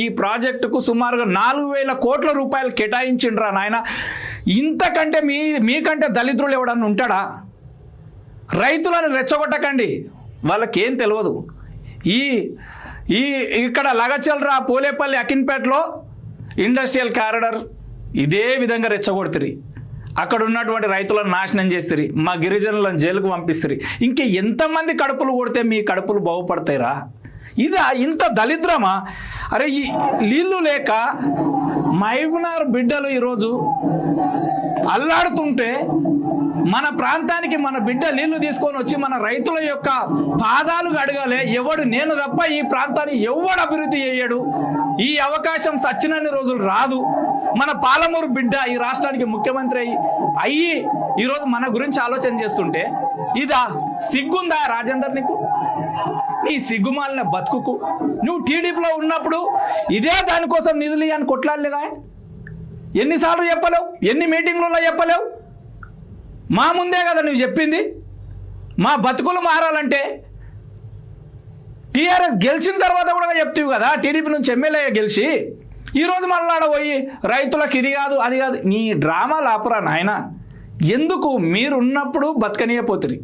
ఈ ప్రాజెక్టుకు సుమారుగా నాలుగు వేల కోట్ల రూపాయలు కేటాయించిండ్రా నాయన. ఇంతకంటే మీ మీకంటే దళితులు ఎవడన్నా ఉంటాడా? రైతులను రెచ్చగొట్టకండి. వాళ్ళకేం తెలియదు ఈ ఈ ఇక్కడ లగచల్రా పోలేపల్లి అకిన్పేటలో ఇండస్ట్రియల్ కారిడర్ ఇదే విధంగా రెచ్చగొడుతుంది అక్కడ ఉన్నటువంటి రైతులను నాశనం చేస్తారు మా గిరిజనులను జైలుకు పంపిస్తారు ఇంకే ఎంతమంది కడుపులు కొడితే మీ కడుపులు బాగుపడతాయిరా? ఇదా ఇంత దళిద్రమా? అరే ఈ నీళ్ళు లేక మైబునార్ బిడ్డలు ఈరోజు అల్లాడుతుంటే మన ప్రాంతానికి మన బిడ్డ నీళ్ళు తీసుకొని వచ్చి మన రైతుల యొక్క పాదాలు అడగాలే ఎవడు నేను తప్ప ఈ ప్రాంతాన్ని ఎవడు అభివృద్ధి చేయడు? ఈ అవకాశం సచ్చినన్ని రోజులు రాదు. మన పాలమూరు బిడ్డ ఈ రాష్ట్రానికి ముఖ్యమంత్రి అయ్యి అయ్యి ఈరోజు మన గురించి ఆలోచన చేస్తుంటే ఇదా సిగ్గుందా రాజేందర్ నీకు? నీ సిగ్గుమాలిన బతుకుకు. నువ్వు టీడీపీలో ఉన్నప్పుడు ఇదే దానికోసం నిధులు అని కొట్లాడలేదా? ఎన్నిసార్లు చెప్పలేవు? ఎన్ని మీటింగ్లలో చెప్పలేవు? మా ముందే కదా నువ్వు చెప్పింది? మా బతుకులు మారాలంటే టీఆర్ఎస్ గెలిచిన తర్వాత కూడా చెప్తావు కదా? టీడీపీ నుంచి ఎమ్మెల్యే గెలిచి ఈరోజు మళ్ళీ పోయి రైతులకు ఇది కాదు అది కాదు. నీ డ్రామా లాపరా నాయన. ఎందుకు మీరున్నప్పుడు బతకనీయపోతుంది